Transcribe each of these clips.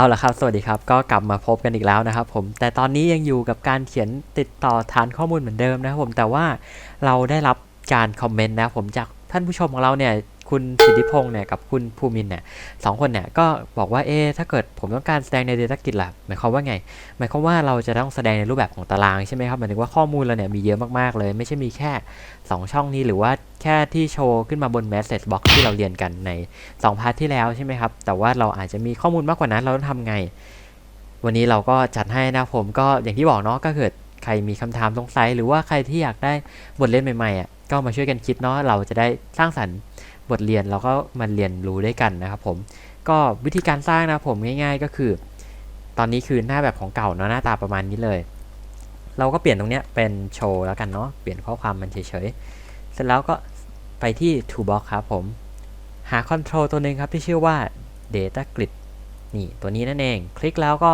เอาละครับ สวัสดีครับ ก็กลับมาพบกันอีกแล้วนะครับผม แต่ตอนนี้ยังอยู่กับการเขียนติดต่อฐานข้อมูลเหมือนเดิมนะครับผม แต่ว่าเราได้รับการคอมเมนต์นะครับผมจากท่านผู้ชมของเราเนี่ย คุณสิทธิพงศ์เนี่ยกับคุณภูมินเนี่ยสองคนเนี่ยก็บอกว่า เอ๊ถ้าเกิดผมต้องการแสดงใน Data Grid ล่ะ หมายความว่าไง หมายความว่าเราจะต้องแสดงในรูปแบบของตารางใช่ไหมครับ หมายถึงว่าข้อมูลเราเนี่ยมีเยอะมากๆเลย ไม่ใช่มีแค่ 2 ช่องนี้หรือว่า แค่ที่โชว์ขึ้นมาบน Message Box ที่เราเรียนกันใน 2 พาร์ทที่แล้วใช่ไหมครับ แต่ว่าเราอาจจะมีข้อมูลมากกว่านั้นเราต้องทำไง วันนี้เราก็จัดให้นะผมก็อย่างที่บอกเนาะก็เกิดใครมีคำถามสงสัย หรือว่าใครที่อยากได้บทเรียนใหม่ๆอะก็มาช่วยกันคิดเนาะเราจะได้สร้างสรรค์บทเรียนแล้วก็มาเรียนรู้ด้วยกันนะครับผมก็วิธีการสร้างนะผมง่าย ๆ ก็คือ ตอนนี้คือหน้าแบบของเก่าเนาะหน้าตาประมาณนี้เลย เราก็เปลี่ยนตรงเนี้ยเป็นโชว์แล้วกันเนาะเปลี่ยนข้อความมันเฉยๆเสร็จแล้วก็ ไปที่ toolbox ครับผม หาคอนโทรลตัวหนึ่งครับที่ชื่อว่า data grid นี่ตัวนี้นั่นเอง คลิกแล้วก็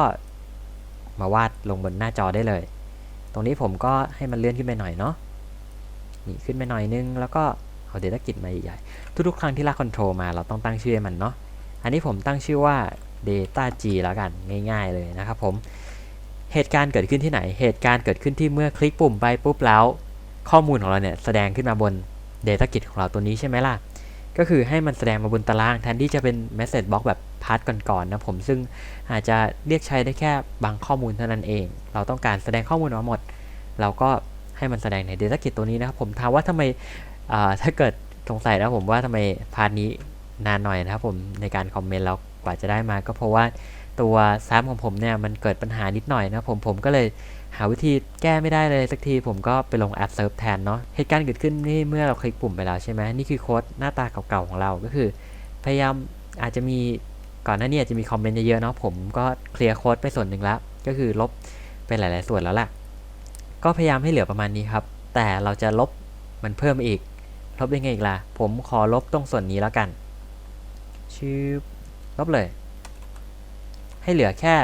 มาวาดลงบนหน้าจอได้เลย ตรงนี้ผมก็ให้มันเลื่อนขึ้นไปหน่อยเนาะ นี่ขึ้นไปหน่อยนึง แล้วก็เอา Data Grid มาใหญ่ๆทุกๆครั้งที่ลากคอนโทรลมาเราต้องตั้งชื่อให้มันเนาะ อันนี้ผมตั้งชื่อว่า Data G แล้วกันง่ายๆเลยนะครับผม เหตุการณ์เกิดขึ้นที่ไหน เหตุการณ์เกิดขึ้นที่เมื่อคลิกปุ่มไปปุ๊บแล้ว ข้อมูลของเราเนี่ยแสดงขึ้นมาบน Data Grid ของเราตัวนี้ใช่ไหมล่ะ ก็คือให้มันแสดงมาบนตารางแทนที่จะเป็น Message Box แบบพาร์ทก่อนๆนะผมซึ่งอาจจะเรียกใช้ได้แค่บางข้อมูลเท่านั้นเอง เราต้องการแสดงข้อมูลออกมาหมด เราก็ให้มันแสดงใน Data Grid ตัวนี้นะครับผมถามว่าทำไมถ้าเกิดสงสัยนะผมว่าทำไมพาร์ทนี้นานหน่อยนะครับผมในการคอมเมนต์แล้วกว่าจะได้มาก็เพราะว่า ตัวซ้ำของผมเนี่ยมันเกิดปัญหานิดหน่อยนะผมผมก็เลยหาวิธีแก้ไม่ได้เลยสักทีผมก็ไปลงแอปเซิร์ฟแทนเนาะเหตุการณ์เกิดขึ้นนี่เมื่อเราคลิกปุ่มไปแล้วใช่ไหมนี่คือโค้ดหน้าตาเก่าๆของเราก็คือ พยายามอาจจะมีก่อนหน้านี้อาจจะมีคอมเมนต์เยอะๆเนาะผมก็เคลียร์โค้ดไปส่วนหนึ่งแล้วก็คือลบไปหลาย ๆ ส่วนแล้วแหละก็พยายามให้เหลือประมาณนี้ครับ แต่เราจะลบมันเพิ่มอีก ลบยังไงอีกล่ะผมขอลบตรงส่วนนี้แล้วกันชื่อลบเลย ให้เหลือแค่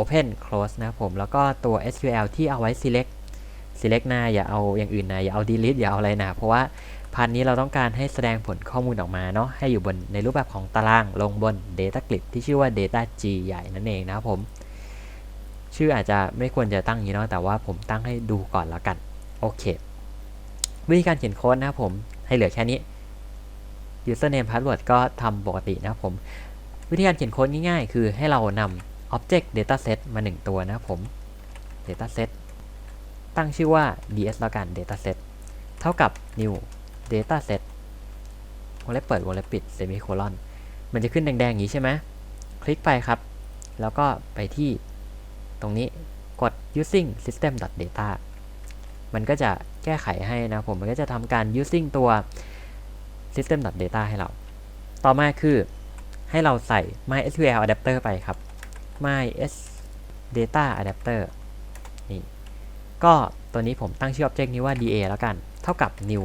open close นะครับผม แล้วก็ตัว SQL ที่เอาไว้ select select หน้าอย่าเอาอย่างอื่นนะอย่าเอา delete อย่าเอาอะไรนะ เพราะว่าพันนี้เราต้องการให้แสดงผลข้อมูลออกมาเนาะให้อยู่บนในรูปแบบของตารางลงบน data grid ที่ชื่อว่า data G ใหญ่นั่นเองนะครับผม ชื่ออาจจะไม่ควรจะตั้งอย่างนี้เนาะแต่ว่าผมตั้งให้ดูก่อนแล้วกัน โอเค วิธีการเขียนโค้ดนะครับผมให้เหลือแค่นี้ username password ก็ทำปกตินะครับผม วิธีการเขียนโค้ดง่ายๆ คือให้เรานำ object dataset มา 1 ตัวนะครับผม dataset ตั้งชื่อว่า ds แล้วกัน dataset เท่ากับ new dataset วงเล็บเปิดวงเล็บปิด semicolon มันจะขึ้นแดงๆ อย่างนี้ใช่ไหมคลิกไปครับ แล้วก็ไปที่ตรงนี้กด using system data มันก็จะแก้ไขให้นะผม มันก็จะทำการ using ตัว system data ให้เรา ต่อมาคือ ให้เราใส่ mysql adapter ไปครับ mys data adapter นี่ก็ตัวนี้ผมตั้งชื่อ object นี้ว่า da แล้วกัน เท่ากับ new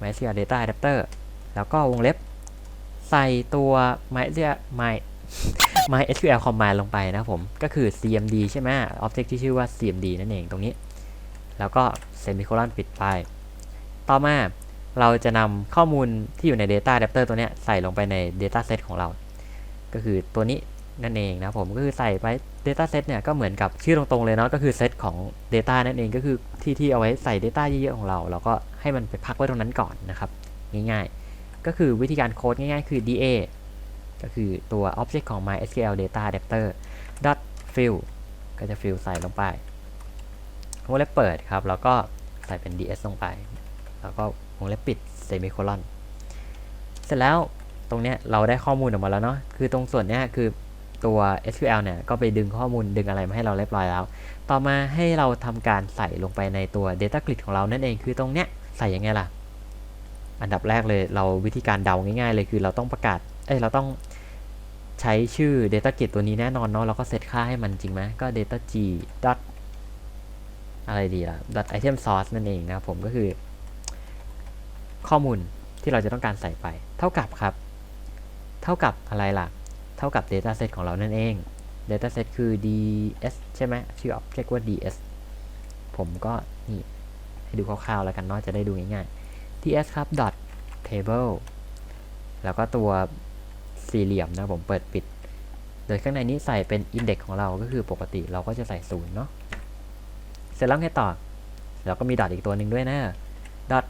mysql data adapter แล้วก็วงเล็บ ใส่ตัว mysql my mysql command ลงไปนะครับผม ก็คือ cmd ใช่ไหม object ที่ชื่อว่า cmd นั่นเองตรงนี้ แล้วก็ semicolon ปิดไป ต่อมา เราจะนำข้อมูลที่อยู่ใน data adapter ตัวนี้ใส่ลงไปใน data set ของเรา ก็คือตัวนี้นั่นเองนะผมก็คือใส่ไป data set เนี่ยก็เหมือนกับชื่อตรงๆเลยเนาะก็คือเซตของ data นั่นเองก็คือที่ที่เอาไว้ใส่ data เยอะๆของเรา เราก็ให้มันไปพักไว้ตรงนั้นก่อนนะครับง่ายๆ ก็คือวิธีการโค้ดง่ายๆ คือ da ก็คือตัว object ของ mysql data adapter dot fill ก็จะ fill ใส่ลงไปวงเล็บเปิดครับ แล้วก็ใส่เป็น ds ลงไป แล้วก็ วงเล็บปิด semicolon เสร็จแล้วตรงเนี้ยเราได้ข้อมูลออกมาแล้วเนาะคือตรงส่วนเนี้ยคือตัว SQL เนี่ยก็ไปดึงข้อมูลดึงอะไรมาให้เราเรียบร้อยแล้ว ต่อมาให้เราทำการใส่ลงไปในตัว Data Grid ของเรานั่นเองคือตรงเนี้ยใส่ยังไงล่ะ อันดับแรกเลยเราวิธีการเดาง่ายๆ เลยคือเราต้องประกาศเอ้ยเราต้องใช้ชื่อ Data Grid ตัวนี้แน่นอนเนาะเราก็เซตค่าให้มันจริงไหมก็ data g อะไรดีล่ะ item source นั่นเองนะครับผมก็คือ ข้อมูลที่เราจะต้องการใส่ไป เท่ากับครับ เท่ากับอะไรล่ะ เท่ากับ dataset ของเรานั่นเอง dataset คือ ds ใช่ไหมชื่อ object ว่า ds ผมก็นี่ให้ดูคร่าวๆแล้วกันเนาะจะได้ดูง่ายๆ ts ครับ dot table แล้วก็ตัวสี่เหลี่ยมนะผมเปิดปิด โดยข้างในนี้ใส่เป็นอินเด็กของเราก็คือปกติเราก็จะใส่ศูนย์เนาะเสร็จแล้วไงต่อแล้วก็มีดอทอีกตัวหนึ่งด้วยนะ dot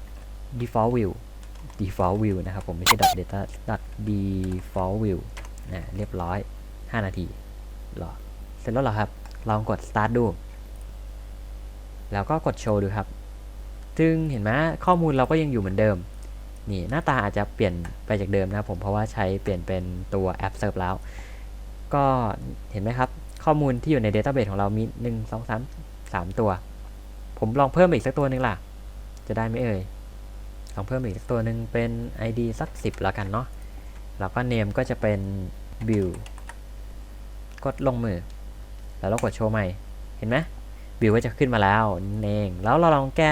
default view default view นะครับผมไม่ใช่ dot data dot default view นะเรียบร้อย 5 นาทีรอเสร็จแล้วเหรอครับ ลองกด start ดู แล้วก็กดโชว์ดูครับ ซึ่งเห็นไหมข้อมูลเราก็ยังอยู่เหมือนเดิม นี่หน้าตาอาจจะเปลี่ยนไปจากเดิมนะครับผมเพราะว่าใช้เปลี่ยนเป็นตัวแอปเซิร์ฟแล้ว ก็เห็นไหมครับ ข้อมูลที่อยู่ใน Database ของเรามี 1 2 3 3 ตัว ผมลองเพิ่มอีกสักตัวหนึ่งล่ะ จะได้ไหมเอ่ย องเพิ่มอีกตัวหนึ่งเป็น ID สัก 10 แล้วกันเนาะแล้วก็ name ก็จะเป็น view กดลงมือ แล้วเรากดโชว์ใหม่ เห็นไหมวิวก็จะขึ้นมาแล้วนั่นเอง แล้วเราลองแก้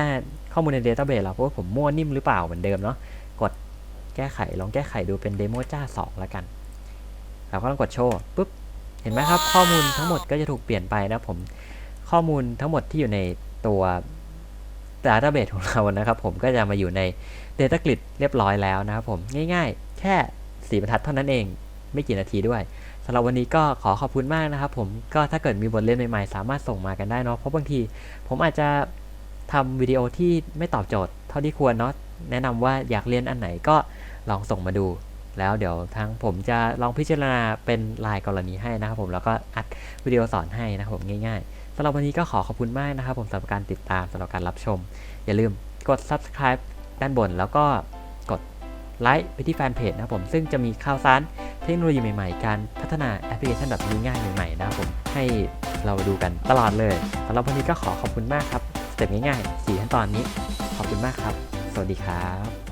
ข้อมูลใน Database เราเพราะว่าผมมั่วนิ่มหรือเปล่าเหมือนเดิมเนาะ กดแก้ไข ลองแก้ไขดูเป็น Demo จ้า2แล้วกัน เราก็ต้องกดโชว์ปุ๊บ เห็นไหมครับ ข้อมูลทั้งหมดก็จะถูกเปลี่ยนไปนะผม ข้อมูลทั้งหมดที่อยู่ในตัว Database ของเรานะครับผมก็จะมาอยู่ใน Data Grid เรียบร้อยแล้วนะครับผมง่ายๆ แค่สีบรรทัดเท่านั้นเอง ไม่กี่นาทีด้วยสำหรับวันนี้ก็ขอขอบคุณมากนะครับผมก็ถ้าเกิดมีบทเรียนใหม่ๆ สามารถส่งมากันได้เนาะเพราะบางที ผมอาจจะทำวิดีโอที่ไม่ตอบโจทย์ เท่าที่ควรเนาะแนะนำว่าอยากเรียนอันไหนก็ลองส่งมาดู แล้วเดี๋ยวทางผมจะลองพิจารณาเป็นรายกรณีให้นะครับผมแล้วก็อัดวิดีโอสอนให้นะครับผมง่าย ๆ สำหรับวันนี้ก็ขอขอบคุณมากนะครับ ผมสำหรับการติดตามสำหรับการรับชม อย่าลืมกด subscribe ด้านบน แล้วก็กดไลค์ไปที่แฟนเพจนะครับผมซึ่งจะมีข่าวสารเทคโนโลยีใหม่ๆ การพัฒนาแอปพลิเคชันแบบนี้ง่ายใหม่ๆนะครับผมให้เราดูกันตลอดเลยสำหรับวันนี้ก็ขอขอบคุณมากครับสเต็ปง่ายๆ4ขั้นตอนนี้ ขอบคุณมากครับ สวัสดีครับ